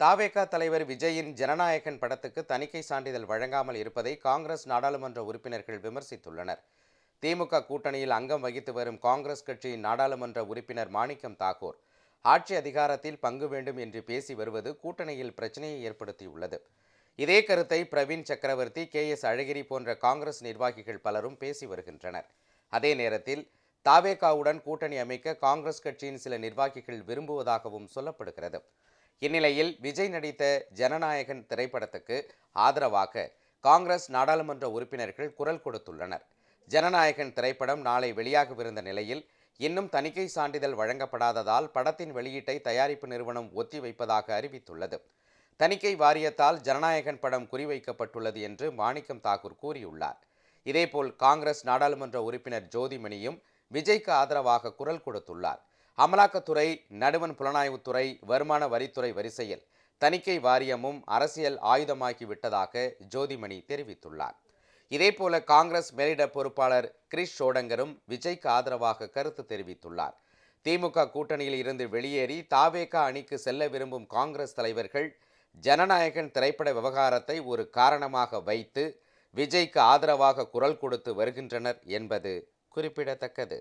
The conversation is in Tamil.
தாவேகா தலைவர் விஜயின் ஜனநாயகன் படத்துக்கு தணிக்கை சான்றிதழ் வழங்காமல் இருப்பதை காங்கிரஸ் நாடாளுமன்ற உறுப்பினர்கள் விமர்சித்துள்ளனர். திமுக கூட்டணியில் அங்கம் வகித்து வரும் காங்கிரஸ் கட்சியின் நாடாளுமன்ற உறுப்பினர் மாணிக்கம் தாக்கூர் ஆட்சி அதிகாரத்தில் பங்கு வேண்டும் என்று பேசி வருவது கூட்டணியில் பிரச்சனையை ஏற்படுத்தியுள்ளது. இதே கருத்தை பிரவீன் சக்கரவர்த்தி கே எஸ் அழகிரி போன்ற காங்கிரஸ் நிர்வாகிகள் பலரும் பேசி வருகின்றனர். அதே நேரத்தில் தாவேகாவுடன் கூட்டணி அமைக்க காங்கிரஸ் கட்சியின் சில நிர்வாகிகள் விரும்புவதாகவும் சொல்லப்படுகிறது. இந்நிலையில் விஜய் நடித்த ஜனநாயகன் திரைப்படத்துக்கு ஆதரவாக காங்கிரஸ் நாடாளுமன்ற உறுப்பினர்கள் குரல் கொடுத்துள்ளனர். ஜனநாயகன் திரைப்படம் நாளை வெளியாகவிருந்த நிலையில் இன்னும் தணிக்கை சான்றிதழ் வழங்கப்படாததால் படத்தின் வெளியீட்டை தயாரிப்பு நிறுவனம் ஒத்திவைப்பதாக அறிவித்துள்ளது. தணிக்கை வாரியத்தால் ஜனநாயகன் படம் குறிவைக்கப்பட்டுள்ளது என்று மாணிக்கம் தாக்கூர் கூறியுள்ளார். இதேபோல் காங்கிரஸ் நாடாளுமன்ற உறுப்பினர் ஜோதிமணியும் விஜய்க்கு ஆதரவாக குரல் கொடுத்துள்ளார். அமலாக்கத்துறை நடுவன் புலனாய்வுத்துறை வருமான வரித்துறை வரிசையில் தணிக்கை வாரியமும் அரசியல் ஆயுதமாக்கி விட்டதாக ஜோதிமணி தெரிவித்துள்ளார். இதேபோல காங்கிரஸ் மேலிட பொறுப்பாளர் கிரிஷ் ஷோடங்கரும் விஜய்க்கு ஆதரவாக கருத்து தெரிவித்துள்ளார். திமுக கூட்டணியில் இருந்து வெளியேறி தாவேகா அணிக்கு செல்ல விரும்பும் காங்கிரஸ் தலைவர்கள் ஜனநாயகன் திரைப்பட விவகாரத்தை ஒரு காரணமாக வைத்து விஜய்க்கு ஆதரவாக குரல் கொடுத்து வருகின்றனர் என்பது குறிப்பிடத்தக்கது.